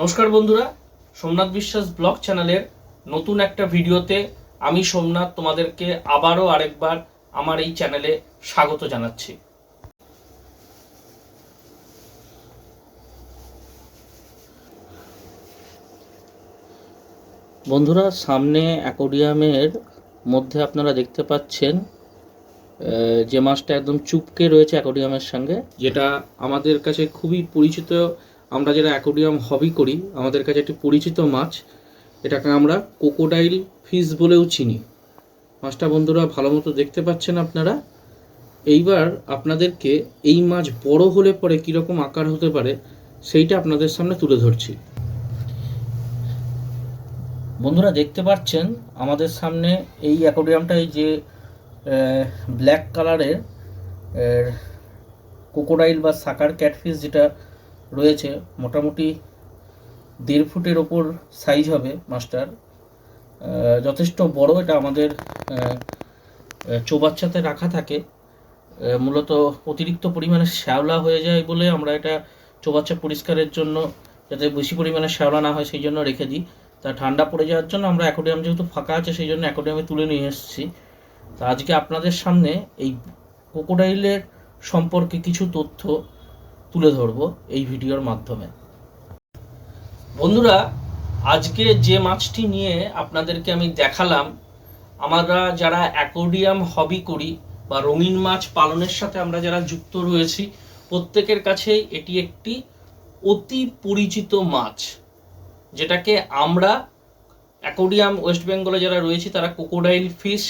নমস্কার বন্ধুরা, সোমনাথ বিশ্বাস ব্লগ চ্যানেলের নতুন একটা ভিডিওতে আমি সোমনাথ তোমাদেরকে আবারও আরেকবার আমার এই চ্যানেলে স্বাগত জানাচ্ছি। বন্ধুরা, সামনে অ্যাকোডিয়ামের মধ্যে আপনারা দেখতে পাচ্ছেন যে মাছটা একদম চুপকে রয়েছে অ্যাকোডিয়ামের সঙ্গে, যেটা আমাদের কাছে খুবই পরিচিত আমরা যারা অ্যাকোডিয়াম হবি করি, আমাদের কাছে একটি পরিচিত মাছ, এটাকে আমরা কোকোডাইল ফিশ বলেও চিনি। মাছটা বন্ধুরা ভালো মতো দেখতে পাচ্ছেন আপনারা। এইবার আপনাদেরকে এই মাছ বড় হলে পরে কীরকম আকার হতে পারে, সেইটা আপনাদের সামনে তুলে ধরছি। বন্ধুরা দেখতে পাচ্ছেন, আমাদের সামনে এই অ্যাকোডিয়ামটাই যে ব্ল্যাক কালারের কোকোডাইল বা সাকার ক্যাটফিশ যেটা রয়েছে, মোটামুটি দেড় ফুটের ওপর সাইজ হবে মাস্টার। যথেষ্ট বড় এটা আমাদের চৌবাচ্চাতে রাখা থাকে। মূলত অতিরিক্ত পরিমাণে শ্যাওলা হয়ে যায় বলে আমরা এটা চৌবাচ্চা পরিষ্কারের জন্য যাতে বেশি পরিমাণে শ্যাওলা না হয় সেই জন্য রেখে দিই। তা ঠান্ডা পড়ে যাওয়ার জন্য আমরা অ্যাকোডিয়াম যেহেতু ফাঁকা আছে সেই জন্য অ্যাকোডিয়ামে তুলে নিয়ে এসেছি। তা আজকে আপনাদের সামনে এই ক্রোকোডাইলের সম্পর্কে কিছু তথ্য তুলে ধরবো এই ভিডিওর মাধ্যমে। বন্ধুরা, আজকে যে মাছটি নিয়ে আপনাদেরকে আমি দেখালাম, আমরা যারা অ্যাকোডিয়াম হবি করি বা রঙিন মাছ পালনের সাথে আমরা যারা যুক্ত রয়েছি, প্রত্যেকের কাছেই এটি একটি অতি পরিচিত মাছ, যেটাকে আমরা অ্যাকোডিয়াম ওয়েস্ট বেঙ্গলে যারা রয়েছে, তারা কোকোডাইল ফিশ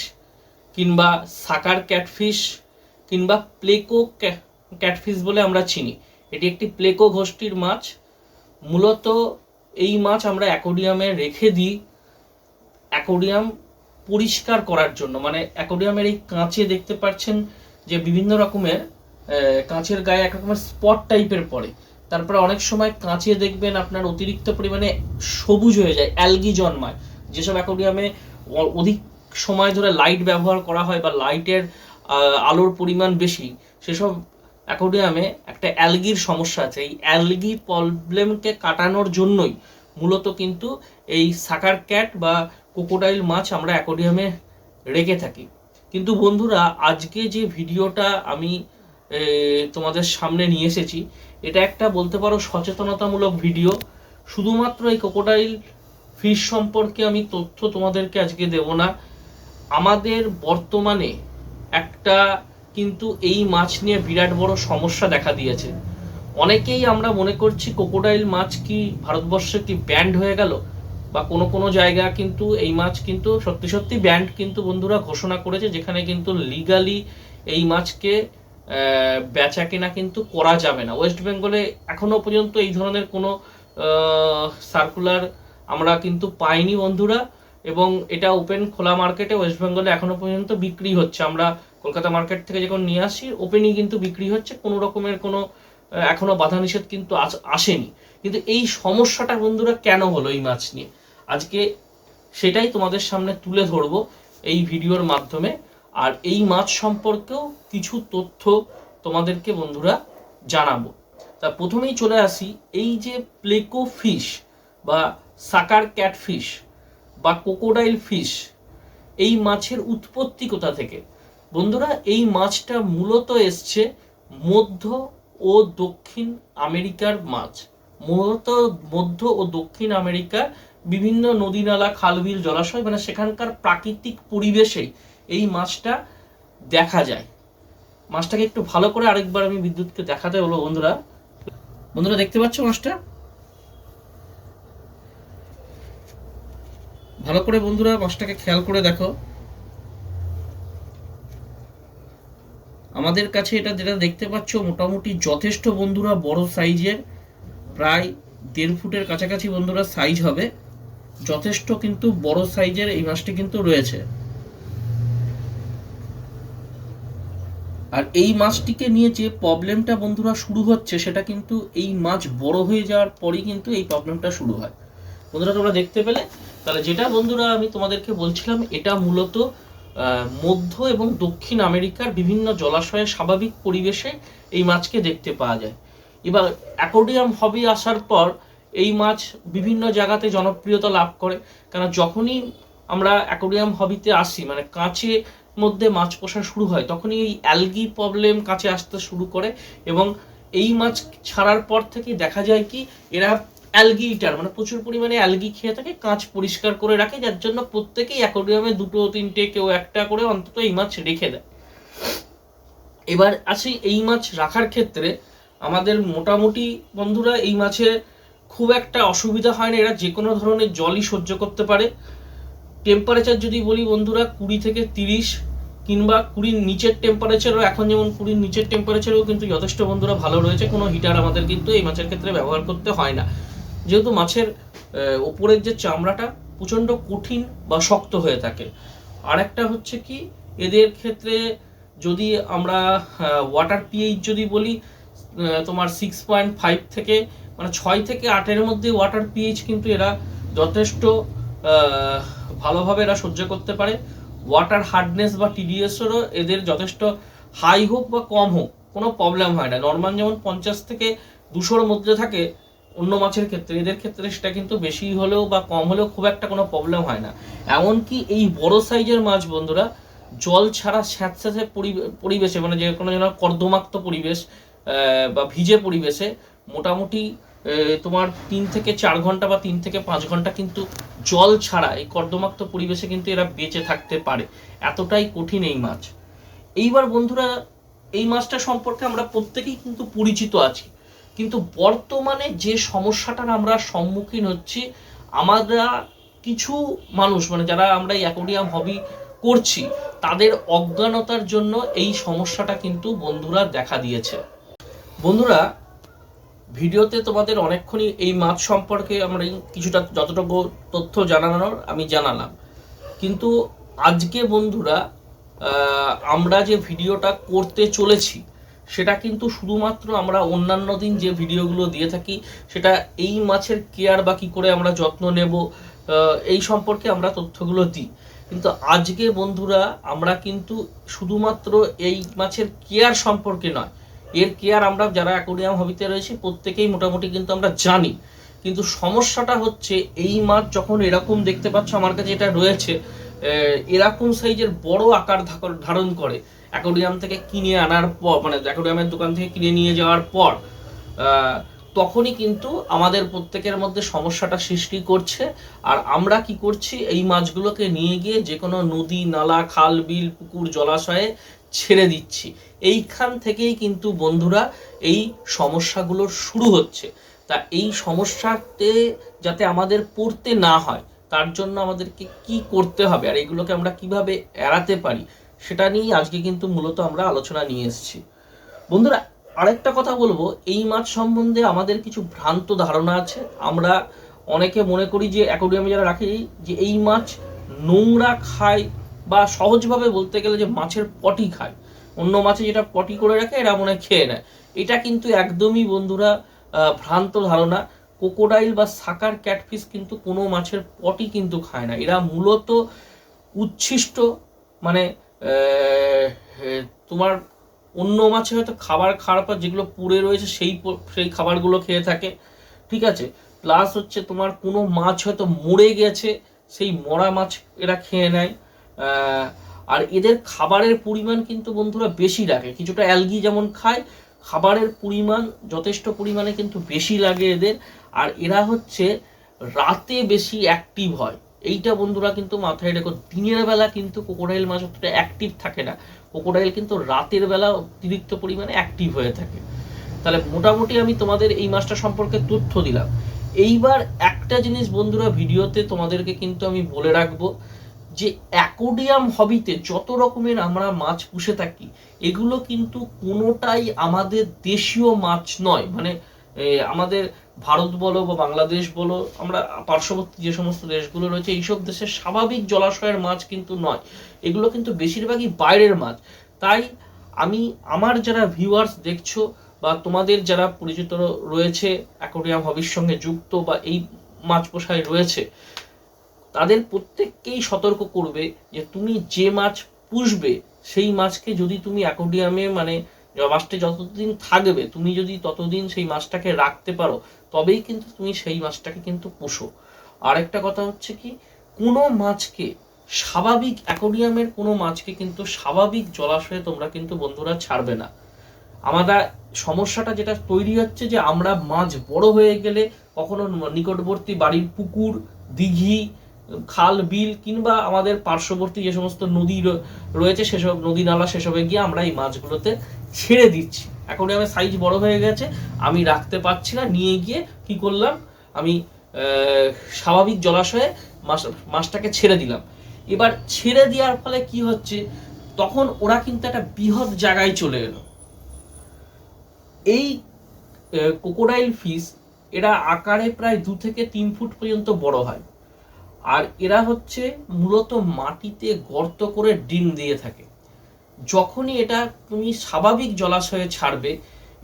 কিংবা সাকার ক্যাটফিশ কিংবা প্লেকো ক্যাটফিশ বলে আমরা চিনি। এটি একটি প্লেকো গোষ্ঠীর মাছ। মূলত এই মাছ আমরা অ্যাকোডিয়ামে রেখে দিই। অ্যাকোডিয়াম পরিষ্কার করার জন্য মানে অ্যাকোডিয়ামের এই কাঁচে দেখতে পাচ্ছেন যে বিভিন্ন রকমের কাঁচের গায়ে এক রকমের স্পট টাইপের পড়ে। তারপরে অনেক সময় কাঁচে দেখবেন আপনার অতিরিক্ত পরিমাণে সবুজ হয়ে যায়, অ্যালগি জন্মায়। যেসব অ্যাকোডিয়ামে অধিক সময় ধরে লাইট ব্যবহার করা হয় বা লাইটের আলোর পরিমাণ বেশি, সেসব অ্যাকোডিয়ামে একটা অ্যালগির সমস্যা আছে। এই অ্যালগি প্রবলেমকে কাটানোর জন্যই মূলত কিন্তু এই সাকার ক্যাট বা কোকোডাইল মাছ আমরা অ্যাকোডিয়ামে রেখে থাকি। কিন্তু বন্ধুরা, আজকে যে ভিডিওটা আমি তোমাদের সামনে নিয়ে এসেছি, এটা একটা বলতে পারো সচেতনতামূলক ভিডিও। শুধুমাত্র এই কোকোডাইল ফিশ সম্পর্কে আমি তথ্য তোমাদেরকে আজকে দেব না। আমাদের বর্তমানে একটা কিন্তু এই মাছ নিয়ে বিরাট বড় সমস্যা দেখা দিয়েছে। অনেকেই আমরা মনে করছি কোকোডাইল মাছ কি ভারতবর্ষে কি ব্যান্ড হয়ে গেল? বা কোনো কোনো জায়গা কিন্তু এই মাছ কিন্তু সত্যি সত্যি ব্যান্ড কিন্তু বন্ধুরা ঘোষণা করেছে, যেখানে কিন্তু লিগালি এই মাছকে বেচা কেনা কিন্তু করা যাবে না। ওয়েস্ট বেঙ্গলে এখনও পর্যন্ত এই ধরনের কোনো সার্কুলার আমরা কিন্তু পাইনি বন্ধুরা। এবং এটা ওপেন খোলা মার্কেটে ওয়েস্ট বেঙ্গলে এখনও পর্যন্ত বিক্রি হচ্ছে। আমরা কলকাতা মার্কেট থেকে যখন নিয়ে আসি ওপেনই কিন্তু বিক্রি হচ্ছে কোনো রকমের কোনো আহ, এখনও বাধা নিষেধ কিন্তু আস- আসেনি। কিন্তু এই সমস্যাটা বন্ধুরা কেন হলো এই মাছ নিয়ে? আজকে সেটাই তোমাদের সামনে তুলে ধরবো এই ভিডিওর মাধ্যমে। আর এই মাছ সম্পর্কেও কিছু তথ্য তোমাদেরকে বন্ধুরা জানাব। তা প্রথমেই চলে আসি এই যে প্লেকো ফিশ বা সাকার ক্যাটফিশ বা কোকোডাইল ফিশ এই মাছের উৎপত্তি কোথা থেকে? বন্ধুরা, এই মাছটা মূলত এসছে মধ্য ও দক্ষিণ আমেরিকার মাছ। মূলত মধ্য ও দক্ষিণ আমেরিকার বিভিন্ন নদী নালা, খালবিল, জলাশয় মানে সেখানকার প্রাকৃতিক পরিবেশেই এই মাছটা দেখা যায়। মাছটাকে একটু ভালো করে আরেকবার আমি বিদ্যুৎকে দেখাতে হলো বন্ধুরা। বন্ধুরা, দেখতে পাচ্ছ মাছটা? ভালো করে বন্ধুরা মাছটাকে খেয়াল করে দেখো। আমাদের কাছে এটা যেটা দেখতে পাচ্ছ, মোটামুটি যথেষ্ট বন্ধুরা, বড় সাইজের, প্রায় দেড় ফুটের কাছাকাছি বন্ধুরা সাইজ হবে। যথেষ্ট কিন্তু বড় সাইজের এই মাছটি কিন্তু রয়েছে। আর এই মাছটিকে নিয়ে যে প্রবলেমটা বন্ধুরা শুরু হচ্ছে, সেটা কিন্তু এই মাছ বড় হয়ে যাওয়ার পরই কিন্তু এই প্রবলেমটা শুরু হয়। বন্ধুরা, তোমরা দেখতে পেলে? তাহলে যেটা বন্ধুরা আমি তোমাদেরকে বলছিলাম, এটা মূলত মধ্য এবং দক্ষিণ আমেরিকার বিভিন্ন জলাশয়ে স্বাভাবিক পরিবেশে এই মাছকে দেখতে পাওয়া যায়। এবার অ্যাকোডিয়াম হবি আসার পর এই মাছ বিভিন্ন জায়গাতে জনপ্রিয়তা লাভ করে। কারণ যখনই আমরা অ্যাকোরিয়াম হবিতে আসি মানে কাঁচে মধ্যে মাছ পোষা শুরু হয়, তখনই এই অ্যালগি প্রবলেম কাছে আসতে শুরু করে এবং এই মাছ ছাড়ার পর থেকে দেখা যায় কি, এরা অ্যালগি ইটার মানে প্রচুর পরিমাণে অ্যালগি খেয়ে থাকে, কাঁচ পরিষ্কার করে রাখে, যার জন্য প্রত্যেকেই অ্যাকোরিয়ামে দুটো, তিনটে, কেউ একটা করে অন্তত এই মাছ রেখে দেয়। এবার আছে এই মাছ রাখার ক্ষেত্রে, আমাদের মোটামুটি বন্ধুরা এই মাছে খুব একটা অসুবিধা হয় না, এরা যে কোনো ধরনের জলই সহ্য করতে পারে। টেম্পারেচার যদি বলি বন্ধুরা, কুড়ি থেকে তিরিশ কিংবা কুড়ির নিচের টেম্পারেচারও এখন যেমন কুড়ির নিচের টেম্পারেচারও কিন্তু যথেষ্ট বন্ধুরা ভালো রয়েছে, কোনো হিটার আমাদের কিন্তু এই মাছের ক্ষেত্রে ব্যবহার করতে হয় না। যেহেতু মাছের ওপরের যে চামড়াটা প্রচণ্ড কঠিন বা শক্ত হয়ে থাকে। আর একটা হচ্ছে কি, এদের ক্ষেত্রে যদি আমরা ওয়াটার পিএইচ যদি বলি তোমার সিক্স পয়েন্ট ফাইভ থেকে মানে ছয় থেকে আটের মধ্যে ওয়াটার পিএইচ কিন্তু এরা যথেষ্ট ভালোভাবে এরা সহ্য করতে পারে। ওয়াটার হার্ডনেস বা টিডিএসেরও এদের যথেষ্ট হাই হোক বা কম হোক, কোনো প্রবলেম হয় না। নর্মাল যেমন পঞ্চাশ থেকে দুশোর মধ্যে থাকে অন্য মাছের ক্ষেত্রে, এদের ক্ষেত্রে সেটা কিন্তু বেশি হলেও বা কম হলেও খুব একটা কোনো প্রবলেম হয় না। এমনকি এই বড় সাইজের মাছ বন্ধুরা, জল ছাড়া স্যাঁতস্যাঁতে পরিবে- পরিবেশে মানে যে কোনো যেন কর্দমাক্ত পরিবেশ বা ভিজে পরিবেশে মোটামুটি তোমার তিন থেকে চার ঘণ্টা বা তিন থেকে পাঁচ ঘণ্টা কিন্তু জল ছাড়া এই কর্দমাক্ত পরিবেশে কিন্তু এরা বেঁচে থাকতে পারে। এতটাই কঠিন এই মাছ। এইবার বন্ধুরা, এই মাছটা সম্পর্কে আমরা প্রত্যেকেই কিন্তু পরিচিত আছি। কিন্তু বর্তমানে যে সমস্যাটার আমরা সম্মুখীন হচ্ছি, আমরা কিছু মানুষ মানে যারা আমরা অ্যাকোরিয়াম হবি করছি, তাদের অজ্ঞানতার জন্য এই সমস্যাটা কিন্তু বন্ধুরা দেখা দিয়েছে। বন্ধুরা, ভিডিওতে তোমাদের অনেকক্ষণই এই মাছ সম্পর্কে আমরা কিছুটা যতটুকু তথ্য জানানোর আমি জানালাম। কিন্তু আজকে বন্ধুরা আমরা যে ভিডিওটা করতে চলেছি সেটা কিন্তু শুধুমাত্র আমরা অন্যান্য দিন যে ভিডিওগুলো দিয়ে থাকি, সেটা এই মাছের কেয়ার বা কী করে আমরা যত্ন নেব এই সম্পর্কে আমরা তথ্যগুলো দিই। কিন্তু আজকে বন্ধুরা, আমরা কিন্তু শুধুমাত্র এই মাছের কেয়ার সম্পর্কে নয়, এর কেয়ার আমরা যারা অ্যাকোরিয়াম হবিতে রয়েছি, প্রত্যেকেই মোটামুটি কিন্তু আমরা জানি। কিন্তু সমস্যাটা হচ্ছে, এই মাছ যখন এরকম দেখতে পাচ্ছ, আমার কাছে এটা রয়েছে এরকম সাইজের বড় আকার ধারণ করে অ্যাকোরিয়াম থেকে কিনে আনার পর মানে অ্যাকোরিয়ামের দোকান থেকে কিনে নিয়ে যাওয়ার পর তখনই কিন্তু আমাদের প্রত্যেকের মধ্যে সমস্যাটা সৃষ্টি করছে। আর আমরা কি করছি, এই মাছগুলোকে নিয়ে গিয়ে যে কোনো নদী, নালা, খাল, বিল, পুকুর, জলাশয়ে ছেড়ে দিচ্ছি। এইখান থেকেই কিন্তু বন্ধুরা এই সমস্যাগুলোর শুরু হচ্ছে। তা এই সমস্যাতে যাতে আমাদের পড়তে না হয় তার জন্য আমাদেরকে কি করতে হবে আর এগুলোকে আমরা কীভাবে এড়াতে পারি, সেটা নিয়েই আজকে কিন্তু মূলত আমরা আলোচনা নিয়ে এসেছি। বন্ধুরা, আরেকটা কথা বলব, এই মাছ সম্বন্ধে আমাদের কিছু ভ্রান্ত ধারণা আছে। আমরা অনেকে মনে করি যে, অ্যাকোরিয়ামে যারা রাখি, যে এই মাছ নোংরা খায় বা সহজভাবে বলতে গেলে যে মাছের পটি খায়। অন্য মাছে যেটা পটি করে রাখে, এরা মনে খেয়ে নেয়। এটা কিন্তু একদমই বন্ধুরা ভ্রান্ত ধারণা। কোকোডাইল বা সাকার ক্যাটফিস কিন্তু কোনো মাছের পটি কিন্তু খায় না। এরা মূলত উচ্ছিষ্ট মানে তোমার অন্য মাছে হয়তো খাবার খাওয়ার পর যেগুলো পুড়ে রয়েছে সেই সেই খাবারগুলো খেয়ে থাকে, ঠিক আছে? প্লাস হচ্ছে তোমার কোনো মাছ হয়তো মরে গেছে, সেই মরা মাছ এরা খেয়ে নেয়। আর এদের খাবারের পরিমাণ কিন্তু বন্ধুরা বেশি লাগে। কিছুটা অ্যালগি যেমন খায়, খাবারের পরিমাণ যথেষ্ট পরিমাণে কিন্তু বেশি লাগে এদের। আর এরা হচ্ছে রাতে বেশি অ্যাক্টিভ হয়। এইটা বন্ধুরা কিন্তু মাথায় রেখো, দিনের বেলা কিন্তু কোকোডাইল মাছ অতটা অ্যাক্টিভ থাকে না। কোকোডাইল কিন্তু রাতের বেলা অতিরিক্ত পরিমাণে অ্যাক্টিভ হয়ে থাকে। তাহলে মোটামুটি আমি তোমাদের এই মাছটা সম্পর্কে তথ্য দিলাম। এইবার একটা জিনিস বন্ধুরা ভিডিওতে তোমাদেরকে কিন্তু আমি বলে রাখব, যে অ্যাকোডিয়াম হবিতে যত রকমের আমরা মাছ পুষে থাকি, এগুলো কিন্তু কোনোটাই আমাদের দেশীয় মাছ নয়। মানে আমাদের ভারত বলো বা বাংলাদেশ বলো, আমরা পার্শ্ববর্তী যে সমস্ত দেশগুলো রয়েছে, এইসব দেশের স্বাভাবিক জলাশয়ের মাছ কিন্তু নয়। এগুলো কিন্তু বেশিরভাগই বাইরের মাছ। তাই আমি, আমার যারা ভিউয়ার্স দেখছ বা তোমাদের যারা পরিচিত রয়েছে অ্যাকোরিয়াম হবির সঙ্গে যুক্ত বা এই মাছ পোষায় রয়েছে, তাদের প্রত্যেককেই সতর্ক করবে যে তুমি যে মাছ পুষবে, সেই মাছকে যদি তুমি অ্যাকোডিয়ামে মানে মাছটা যতদিন থাকবে, তুমি যদি ততদিন সেই মাছটাকে রাখতে পারো তবেই কিন্তু তুমি সেই মাছটাকে কিন্তু পোষো। আরেকটা কথা হচ্ছে কি, কোনো মাছকে, স্বাভাবিক অ্যাকোরিয়ামের কোনো মাছকে কিন্তু স্বাভাবিক জলাশয়ে তোমরা কিন্তু বন্ধুরা ছাড়বে না। আমাদের সমস্যাটা যেটা তৈরি হচ্ছে যে আমরা মাছ বড় হয়ে গেলে কখনো নিকটবর্তী বাড়ির পুকুর, দিঘি, খাল, বিল কিংবা আমাদের পার্শ্ববর্তী যে সমস্ত নদী রয়েছে, সেসব নদী নালা, সেসবে গিয়ে আমরা এই মাছগুলোতে ছেড়ে দিচ্ছি। এখন আমার সাইজ বড় হয়ে গেছে, আমি রাখতে পারছি না, নিয়ে গিয়ে কি করলাম? আমি স্বাভাবিক জলাশয়ে মাছ, মাছটাকে ছেড়ে দিলাম। এবার ছেড়ে দেওয়ার ফলে কি হচ্ছে? তখন ওরা কিন্তু একটা বৃহৎ জায়গায় চলে এলো। এই কোকোডাইল ফিশ এরা আকারে প্রায় দু থেকে তিন ফুট পর্যন্ত বড় হয়। আর এরা হচ্ছে মূলত মাটিতে গর্ত করে ডিম দিয়ে থাকে। যখনই এটা তুমি স্বাভাবিক জলাশয়ে ছাড়বে,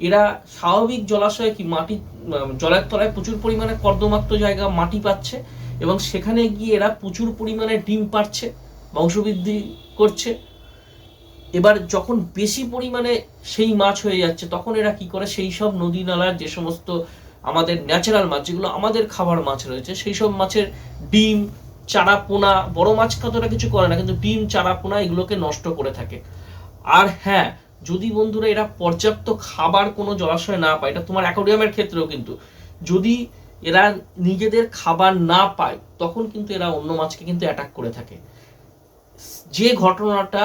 এরা স্বাভাবিক জলাশয়ে কি মাটি জলের তলায় প্রচুর পরিমাণে কর্দমাক্ত জায়গা মাটি পাচ্ছে এবং সেখানে গিয়ে এরা প্রচুর পরিমাণে ডিম পাচ্ছে বংশবৃদ্ধি করছে। এবার যখন বেশি পরিমাণে সেই মাছ হয়ে যাচ্ছে, তখন এরা কি করে? সেই সব নদী নালার যে সমস্ত আমাদের ন্যাচারাল মাছ, যেগুলো আমাদের খাবার মাছ রয়েছে, সেই সব মাছের ডিম চারা পোনা বড় মাছ কতটা কিছু করে না, কিন্তু ডিম চারা পোনা এগুলোকে নষ্ট করে থাকে। আর হ্যাঁ যদি বন্ধুরা এরা পর্যাপ্ত খাবার কোনো জলাশয় না পায়, এটা তোমার অ্যাকোরিয়ামের ক্ষেত্রেও কিন্তু, যদি এরা নিজেদের খাবার না পায়, তখন কিন্তু এরা অন্য মাছকে কিন্তু অ্যাটাক করে থাকে। যে ঘটনাটা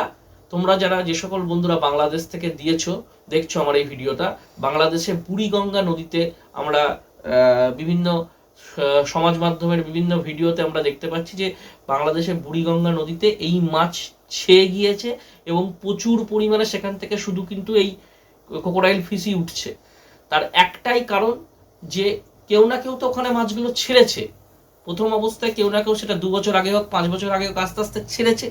তোমরা যারা যে সকল বন্ধুরা বাংলাদেশ থেকে দিয়েছ, দেখছ আমার এই ভিডিওটা বাংলাদেশে বুড়িগঙ্গা নদীতে আমরা বিভিন্ন সমাজ মাধ্যমের বিভিন্ন ভিডিওতে আমরা দেখতে পাচ্ছি যে বাংলাদেশের বুড়িগঙ্গা নদীতে এই মাছ ছেয়ে গিয়েছে এবং প্রচুর পরিমাণে সেখান থেকে শুধু কিন্তু এই কোকোডাইল ফিসি উঠছে। তার একটাই কারণ যে কেউ না কেউ তো ওখানে মাছগুলো ছেড়েছে। প্রথম অবস্থায় কেউ না কেউ সেটা দু বছর আগে হোক, পাঁচ বছর আগে হোক, আস্তে আস্তে ছেড়েছে।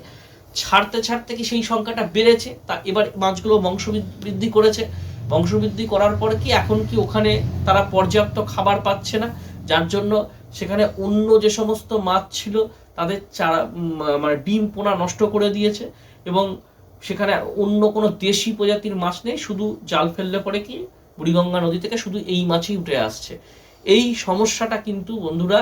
ছাড়তে ছাড়তে কি সেই সংখ্যাটা বেড়েছে? তা এবার মাছগুলো বংশ বৃদ্ধি করেছে। বংশবৃদ্ধি করার পরে কি এখন কি ওখানে তারা পর্যাপ্ত খাবার পাচ্ছে না? যার জন্য সেখানে অন্য যে সমস্ত মাছ ছিল, তাদের চারা মানে ডিম, পোনা নষ্ট করে দিয়েছে এবং সেখানে অন্য কোনো দেশি প্রজাতির মাছ নেই, শুধু জাল ফেললে পরে কি বুড়িগঙ্গা নদী থেকে শুধু এই মাছই উঠে আসছে। এই সমস্যাটা কিন্তু বন্ধুরা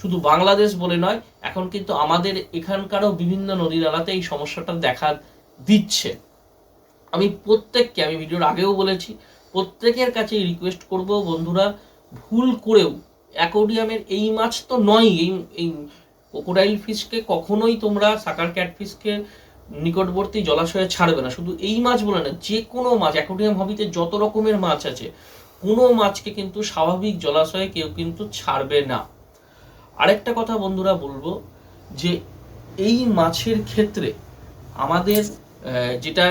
শুধু বাংলাদেশ বলে নয়, এখন কিন্তু আমাদের এখানকারও বিভিন্ন নদী নালাতে এই সমস্যাটা দেখা দিচ্ছে। আমি প্রত্যেককে, আমি ভিডিওর আগেও বলেছি, প্রত্যেকের কাছে রিকোয়েস্ট করব বন্ধুরা ভুল করেও অ্যাকোডিয়ামের এই মাছ তো নয় এই এই ক্রোকোডাইল ফিশকে কখনোই তোমরা সাকার ক্যাটফিশকে নিকটবর্তী জলাশয়ে ছাড়বে না। শুধু এই মাছ বলে না, যে কোনো মাছ, অ্যাকোডিয়াম হবিতে যত রকমের মাছ আছে, কোনো মাছকে কিন্তু স্বাভাবিক জলাশয়ে কেউ কিন্তু ছাড়বে না। আরেকটা কথা বন্ধুরা বলব, যে এই মাছের ক্ষেত্রে আমাদের যেটা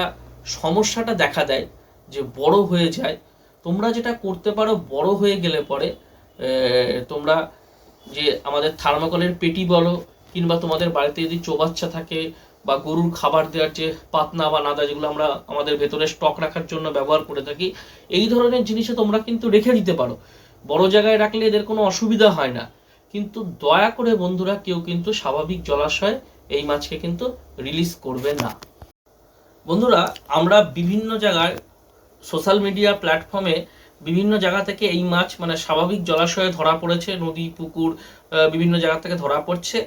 সমস্যাটা দেখা দেয়, যে বড় হয়ে যায় তোমরা যেটা করতে পারো, বড় হয়ে গেলে পরে তোমরা যে আমাদের থার্মোকলের পেটি বলো, কিংবা তোমাদের বাড়িতে যদি চৌবাচ্চা থাকে, বা গরুর খাবার দেওয়ার যে পাতনা বা নাদা যেগুলো আমরা আমাদের ভেতরে স্টক রাখার জন্য ব্যবহার করে থাকি, এই ধরনের জিনিসে তোমরা কিন্তু রেখে দিতে পারো। বড় জায়গায় রাখলে এদের কোনো অসুবিধা হয় না। কিন্তু দয়া করে বন্ধুরা, কেউ কিন্তু স্বাভাবিক জলাশয় এই মাছকে কিন্তু রিলিজ করবে না। বন্ধুরা, আমরা বিভিন্ন জায়গায় সোশ্যাল মিডিয়া প্ল্যাটফর্মে বিভিন্ন জায়গা থেকে এই মাছ মানে স্বাভাবিক জলাশয়ে ধরা পড়েছে, নদী, পুকুর বিভিন্ন জায়গা থেকে ধরা পড়ছে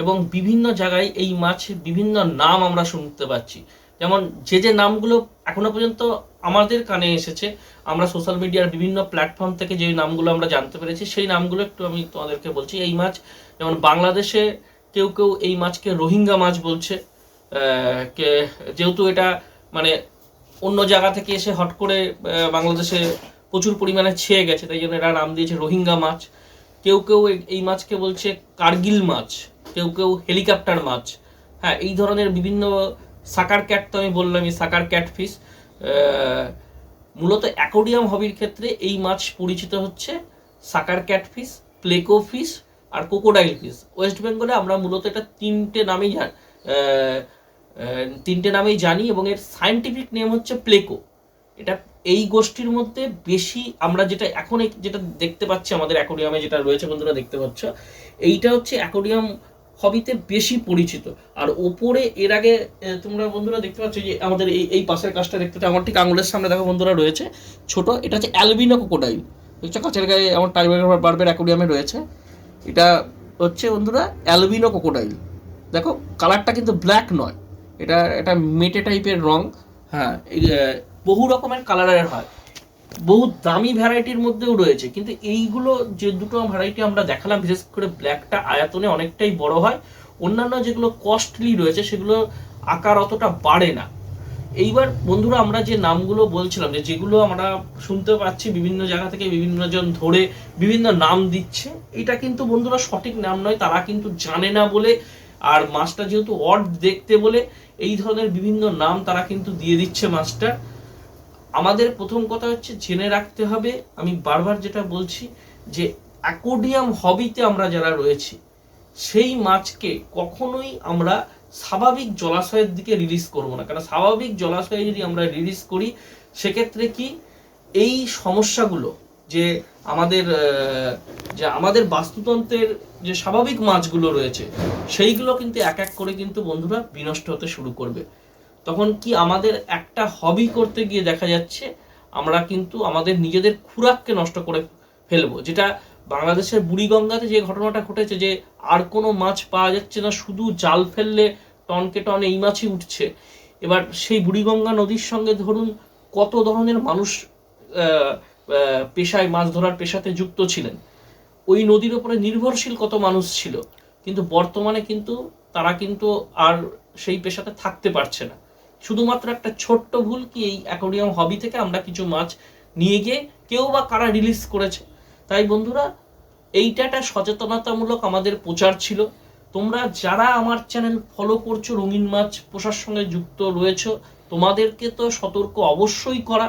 এবং বিভিন্ন জায়গায় এই মাছ বিভিন্ন নাম আমরা শুনতে পাচ্ছি। যেমন যে যে নামগুলো এখনও পর্যন্ত আমাদের কানে এসেছে, আমরা সোশ্যাল মিডিয়ার বিভিন্ন প্ল্যাটফর্ম থেকে যে নামগুলো আমরা জানতে পেরেছি, সেই নামগুলো একটু আমি তোমাদেরকে বলছি। এই মাছ যেমন বাংলাদেশে কেউ কেউ এই মাছকে রোহিঙ্গা মাছ বলছে যেহেতু এটা মানে অন্য জায়গা থেকে এসে হট করে বাংলাদেশে প্রচুর পরিমাণে ছেয়ে গেছে, তাই জন্য এরা নাম দিয়েছে রোহিঙ্গা মাছ। কেউ কেউ এই- এই মাছকে বলছে কার্গিল মাছ, কেউ কেউ হেলিকপ্টার মাছ। হ্যাঁ এই ধরনের বিভিন্ন সাকার ক্যাট তো আমি বললামই সাকার ক্যাটফিশ মূলত অ্যাকোডিয়াম হবির ক্ষেত্রে এই মাছ পরিচিত হচ্ছে সাকার ক্যাটফিশ প্লেকো ফিশ আর কোকোডাইল ফিশ। ওয়েস্ট বেঙ্গলে আমরা মূলত এটা তিনটে নামেই তিনটে নামেই জানি এবং এর সায়েন্টিফিক নেম হচ্ছে প্লেকো এটা এই গোষ্ঠীর মধ্যে বেশি আমরা যেটা এখন যেটা দেখতে পাচ্ছি, আমাদের অ্যাকোডিয়ামে যেটা রয়েছে বন্ধুরা দেখতে পাচ্ছ, এইটা হচ্ছে অ্যাকোডিয়াম হবিতে বেশি পরিচিত। আর ওপরে এর আগে তোমরা বন্ধুরা দেখতে পাচ্ছ যে আমাদের এই এই পাশের কাজটা দেখতে আমার ঠিক আঙুলের সামনে দেখো বন্ধুরা রয়েছে। ছোট, এটা হচ্ছে অ্যালবিনো কোকোডাইল দেখছ কাছের গায়ে আমার টাইগার বার্বের অ্যাকোরিয়ামে রয়েছে। এটা হচ্ছে বন্ধুরা অ্যালবিনো কোকোডাইল দেখো কালারটা কিন্তু ব্ল্যাক নয়। এটা এটা মেটে টাইপের রং। হ্যাঁ বহু রকমের কালারের হয়। বহু দামি ভ্যারাইটির মধ্যেও রয়েছে, কিন্তু এইগুলো যে দুটো ভ্যারাইটি আমরা দেখালাম, বিশেষ করে ব্ল্যাকটা আয়তনে অনেকটাই বড় হয়, অন্যান্য যেগুলো কস্টলি রয়েছে, সেগুলো আকার অতটা বাড়ে না। এইবার বন্ধুরা, আমরা যে নামগুলো বলছিলাম, যে যেগুলো আমরা শুনতে পাচ্ছি বিভিন্ন জায়গা থেকে, বিভিন্ন জন ধরে বিভিন্ন নাম দিচ্ছে, এটা কিন্তু বন্ধুরা সঠিক নাম নয়, তারা কিন্তু জানে না বলে, আর মাছটা যেহেতু অড দেখতে বলে এই ধরনের বিভিন্ন নাম তারা কিন্তু দিয়ে দিচ্ছে মাছটা আমাদের প্রথম কথা হচ্ছে জেনে রাখতে হবে, আমি বারবার যেটা বলছি, যে অ্যাকোডিয়াম হবিতে আমরা যারা রয়েছি, সেই মাছকে কখনোই আমরা স্বাভাবিক জলাশয়ের দিকে রিলিজ করব না। কারণ স্বাভাবিক জলাশয়ে যদি আমরা রিলিজ করি, সেক্ষেত্রে কি এই সমস্যাগুলো যে আমাদের যে আমাদের বাস্তুতন্ত্রের যে স্বাভাবিক মাছগুলো রয়েছে, সেইগুলো কিন্তু এক এক করে কিন্তু বন্ধুরা বিনষ্ট হতে শুরু করবে। তখন কি আমাদের একটা হবি করতে গিয়ে দেখা যাচ্ছে, আমরা কিন্তু আমাদের নিজেদের খুরাককে নষ্ট করে ফেলব। যেটা বাংলাদেশের বুড়িগঙ্গাতে যে ঘটনাটা ঘটেছে যে আর কোনো মাছ পাওয়া যাচ্ছে না, শুধু জাল ফেললে টনকে টনে এই মাছই উঠছে। এবার সেই বুড়িগঙ্গা নদীর সঙ্গে ধরুন কত ধরনের মানুষ পেশায়, মাছ ধরার পেশাতে যুক্ত ছিলেন? ওই নদীর উপরে নির্ভরশীল কত মানুষ ছিল, কিন্তু বর্তমানে কিন্তু তারা কিন্তু আর সেই পেশাতে থাকতে পারছে না। শুধুমাত্র একটা ছোট্ট ভুল কি এই অ্যাকোরিয়াম হবি থেকে আমরা কিছু মাছ নিয়ে গিয়ে কেউ বা কারা রিলিজ করেছে? তাই বন্ধুরা, এইটা একটা সচেতনতামূলক আমাদের প্রচার ছিল। তোমরা যারা আমার চ্যানেল ফলো করছ, রঙিন মাছ পোষার সঙ্গে যুক্ত রয়েছো, তোমাদেরকে তো সতর্ক অবশ্যই করা।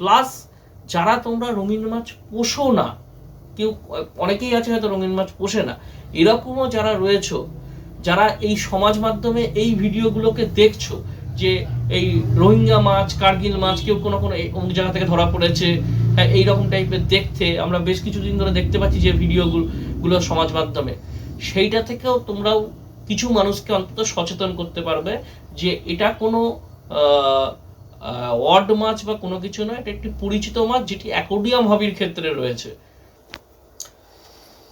প্লাস যারা তোমরা রঙিন মাছ পোষো না কেউ, অনেকেই আছে হয়তো রঙিন মাছ পোষে না। এরকমও যারা রয়েছো, যারা এই সমাজ মাধ্যমে এই ভিডিওগুলোকে দেখছ, যে এই রোহিঙ্গা মাছ, কার্গিল মাছ, কেউ কোনো কোনো অমুক জায়গা থেকে ধরা পড়েছে হ্যাঁ এইরকম টাইপের দেখতে, আমরা বেশ কিছুদিন ধরে দেখতে পাচ্ছি যে ভিডিওগুলো গুলো সমাজ মাধ্যমে। সেইটা থেকেও তোমরাও কিছু মানুষকে অন্তত সচেতন করতে পারবে যে এটা কোনো ওয়ার্ড মাছ বা কোনো কিছু নয়, এটা একটি পরিচিত মাছ যেটি অ্যাকোডিয়াম হবির ক্ষেত্রে রয়েছে।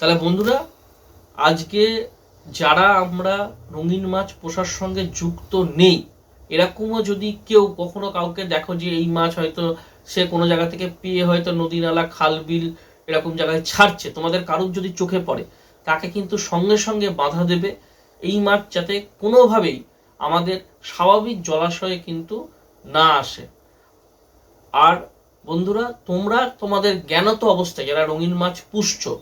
তাহলে বন্ধুরা, আজকে যারা আমরা রঙিন মাছ পোষার সঙ্গে যুক্ত নেই, এরকমও যদি কেউ কখনো কাউকে দেখো যে এই মাছ হয়তো সে কোনো জায়গা থেকে পেয়ে হয়তো নদী নালা, খাল, বিল এরকম জায়গায় ছাড়ছে, তোমাদের কারুর যদি চোখে পড়ে, তাকে কিন্তু সঙ্গে সঙ্গে বাধা দেবে। এই মাছ যাতে কোনোভাবেই আমাদের স্বাভাবিক জলাশয়ে কিন্তু না আসে। আর বন্ধুরা, তোমরা তোমাদের জ্ঞানত অবস্থায় যারা রঙিন মাছ পুষছো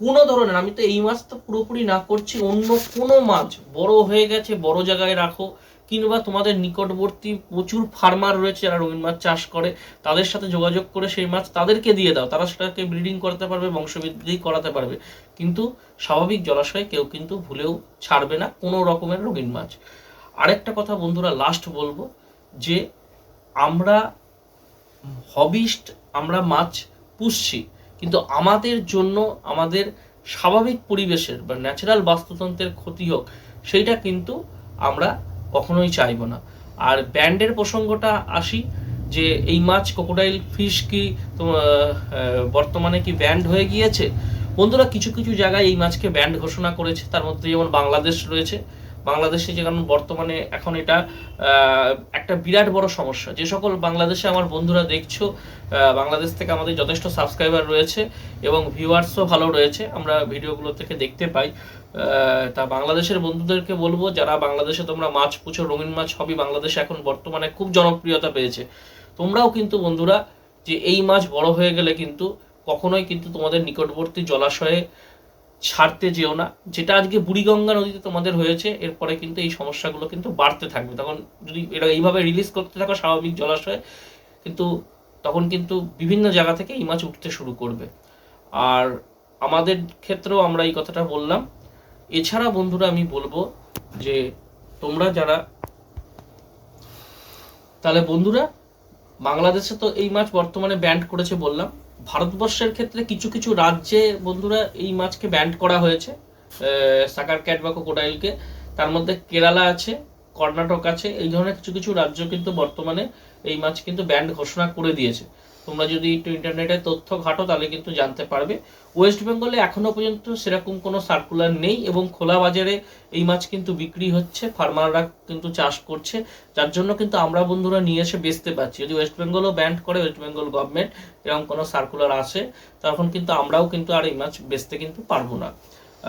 কোনো ধরনের, আমি তো এই মাছ তো পুরোপুরি না করছি, অন্য কোনো মাছ, বড় হয়ে গেছে, বড় জায়গায় রাখো। কিংবা তোমাদের নিকটবর্তী প্রচুর ফার্মার রয়েছে যারা রঙিন মাছ চাষ করে, তাদের সাথে যোগাযোগ করে সেই মাছ তাদেরকে দিয়ে দাও। তারা সেটাকে ব্রিডিং করাতে পারবে, বংশবৃদ্ধি করাতে পারবে। কিন্তু স্বাভাবিক জলাশয়ে কেউ কিন্তু ভুলেও ছাড়বে না কোনো রকমের রঙিন মাছ। আরেকটা কথা বন্ধুরা লাস্ট বলব যে আমরা হবিস্ট, আমরা মাছ পুষছি। কিন্তু আমাদের জন্য, আমাদের স্বাভাবিক পরিবেশের বা ন্যাচারাল বাস্তুতন্ত্রের ক্ষতি হোক, সেইটা কিন্তু আমরা কখনোই চাইব না। আর ব্যান্ডের প্রসঙ্গটা আসি, যে এই মাছ ক্রোকোডাইল ফিশ কি বর্তমানে কি ব্যান্ড হয়ে গিয়েছে? বন্ধুরা, কিছু কিছু জায়গায় এই মাছকে ব্যান্ড ঘোষণা করেছে। তার মধ্যে যেমন বাংলাদেশ রয়েছে বাংলাদেশে যে কারণ বর্তমানে এখন এটা একটা বিরাট বড় সমস্যা। যে সকল বাংলাদেশে আমার বন্ধুরা দেখছ বাংলাদেশ থেকে আমাদের যথেষ্ট সাবস্ক্রাইবার রয়েছে এবং ভিউয়ার্সও ভালো রয়েছে। আমরা ভিডিওগুলো থেকে দেখতে পাই। তা বাংলাদেশের বন্ধুদেরকে বলব, যারা বাংলাদেশে তোমরা মাছ পুছো, রঙিন মাছ হবি বাংলাদেশে এখন বর্তমানে খুব জনপ্রিয়তা পেয়েছে। তোমরাও কিন্তু বন্ধুরা, যে এই মাছ বড় হয়ে গেলে কিন্তু কখনোই কিন্তু তোমাদের নিকটবর্তী জলাশয়ে ছাড়তে যেও না। যেটা আজকে বুড়িগঙ্গা নদীতে তোমাদের হয়েছে, এরপরে কিন্তু এই সমস্যাগুলো কিন্তু বাড়তে থাকবে। তখন যদি এরা এইভাবে রিলিজ করতে থাকো স্বাভাবিক জলাশয়ে, কিন্তু তখন কিন্তু বিভিন্ন জায়গা থেকে এই মাছ উঠতে শুরু করবে। আর আমাদের ক্ষেত্রেও আমরা এই কথাটা বললাম। এছাড়া বন্ধুরা আমি বলব যে তোমরা যারা, তাহলে বন্ধুরা, বাংলাদেশে তো এই মাছ বর্তমানে ব্যান্ড করেছে বললাম। ভারতবর্ষের ক্ষেত্রে কিছু কিছু রাজ্যে বন্ধুরা এই মাছকে ব্যান্ড করা হয়েছে সাকার ক্যাট বা কোকোডাইলকে তার মধ্যে কেরালা আছে, কর্ণাটক আছে, এই ধরনের কিছু কিছু রাজ্য কিন্তু বর্তমানে এই মাছ কিন্তু ব্যান্ড ঘোষণা করে দিয়েছে। তোমরা যদি একটু ইন্টারনেটে তথ্য ঘাটো, তাহলে কিন্তু জানতে পারবে। ওয়েস্ট বেঙ্গলে এখনও পর্যন্ত সেরকম কোনো সার্কুলার নেই এবং খোলা বাজারে এই মাছ কিন্তু বিক্রি হচ্ছে ফার্মাররা কিন্তু চাষ করছে। যার জন্য কিন্তু আমরা বন্ধুরা নিয়ে এসে বেচতে পারছি। যদি ওয়েস্ট বেঙ্গলও ব্যান্ড করে ওয়েস্ট বেঙ্গল গভর্নমেন্ট এরকম কোনো সার্কুলার আসে, তখন কিন্তু আমরাও কিন্তু আর এই মাছ বেচতে কিন্তু পারব না।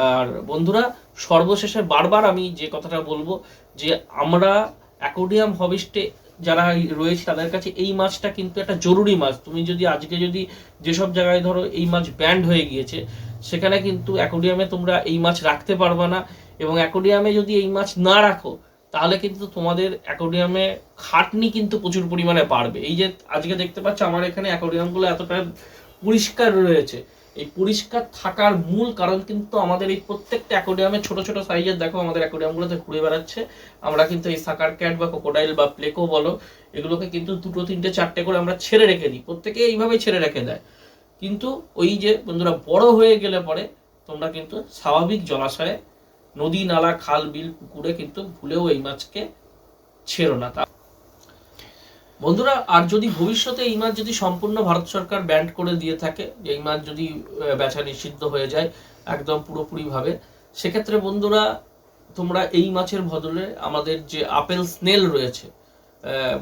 আর বন্ধুরা, সর্বশেষে বারবার আমি যে কথাটা বলব যে আমরা অ্যাকোডিয়াম হবিস্টে যারা রয়েছে তাদের কাছে এই মাছটা কিন্তু একটা জরুরি মাছ। তুমি যদি আজকে যদি যেসব জায়গায় ধরো এই মাছ ব্যান্ড হয়ে গিয়েছে, সেখানে কিন্তু অ্যাকোডিয়ামে তোমরা এই মাছ রাখতে পারবে না এবং অ্যাকোডিয়ামে যদি এই মাছ না রাখো, তাহলে কিন্তু তোমাদের অ্যাকোডিয়ামে খাটনি কিন্তু প্রচুর পরিমাণে বাড়বে। এই যে আজকে দেখতে পাচ্ছ, আমার এখানে অ্যাকোডিয়ামগুলো এতটা পরিষ্কার রয়েছে। এই পরিষ্কার থাকার মূল কারণ কিন্তু আমাদের এই প্রত্যেকটা অ্যাকোডিয়ামে ছোট ছোট সাইজের দেখো আমাদের অ্যাকোডিয়ামগুলোতে ঘুরে বেড়াচ্ছে। আমরা কিন্তু এই সাকার ক্যাট বা কোকোডাইল বা প্লেকো বলো, এগুলোকে কিন্তু দুটো, তিনটে, চারটে করে আমরা ছেড়ে রেখে দিই। প্রত্যেকে এইভাবেই ছেড়ে রেখে দেয়। কিন্তু ওই যে বন্ধুরা বড় হয়ে গেলে পরে তোমরা কিন্তু স্বাভাবিক জলাশয়ে নদী, নালা, খাল, বিল, পুকুরে কিন্তু ভুলেও এই মাছকে ছেড়ো না। তা বন্ধুরা, আর যদি ভবিষ্যতে এই মাছ যদি সম্পূর্ণ ভারত সরকার ব্যান্ড করে দিয়ে থাকে এই মাছ যদি বেচা নিষিদ্ধ হয়ে যায় একদম পুরোপুরিভাবে, সেক্ষেত্রে বন্ধুরা, তোমরা এই মাছের বদলে আমাদের যে আপেল স্নেল রয়েছে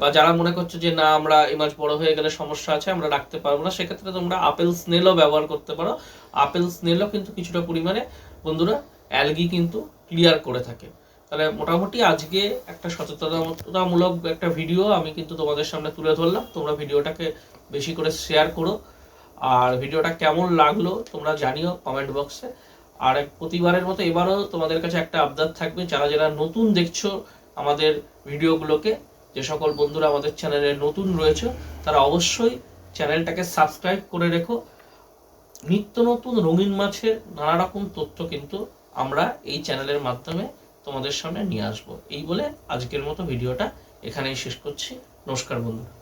বা যারা মনে করছ যে না, আমরা এই মাছ বড় হয়ে গেলে সমস্যা আছে, আমরা রাখতে পারব না, সেক্ষেত্রে তোমরা আপেল স্নেলও ব্যবহার করতে পারো। আপেল স্নেলও কিন্তু কিছুটা পরিমাণে, বন্ধুরা অ্যালগি কিন্তু ক্লিয়ার করে থাকে। তাহলে মোটামুটি আজকে একটা সচেতনতামূলক একটা ভিডিও আমি কিন্তু তোমাদের সামনে তুলে ধরলাম। তোমরা ভিডিওটাকে বেশি করে শেয়ার করো। আর ভিডিওটা কেমন লাগল তোমরা জানিও কমেন্ট বক্সে আর প্রতিবারের মতো এবারও তোমাদের কাছে একটা আবদার থাকবে। যারা যারা নতুন দেখছ আমাদের ভিডিওগুলোকে, যে সকল বন্ধুরা আমাদের চ্যানেলে নতুন রয়েছে, তারা অবশ্যই চ্যানেলটাকে সাবস্ক্রাইব করে রেখো। নিত্য নতুন রঙিন মাছের নানা রকম তথ্য কিন্তু আমরা এই চ্যানেলের মাধ্যমে তোমাদের সামনে নিয়ে আসব। এই বলে আজকের মতো ভিডিওটা এখানেই শেষ করছি। নমস্কার বন্ধুরা।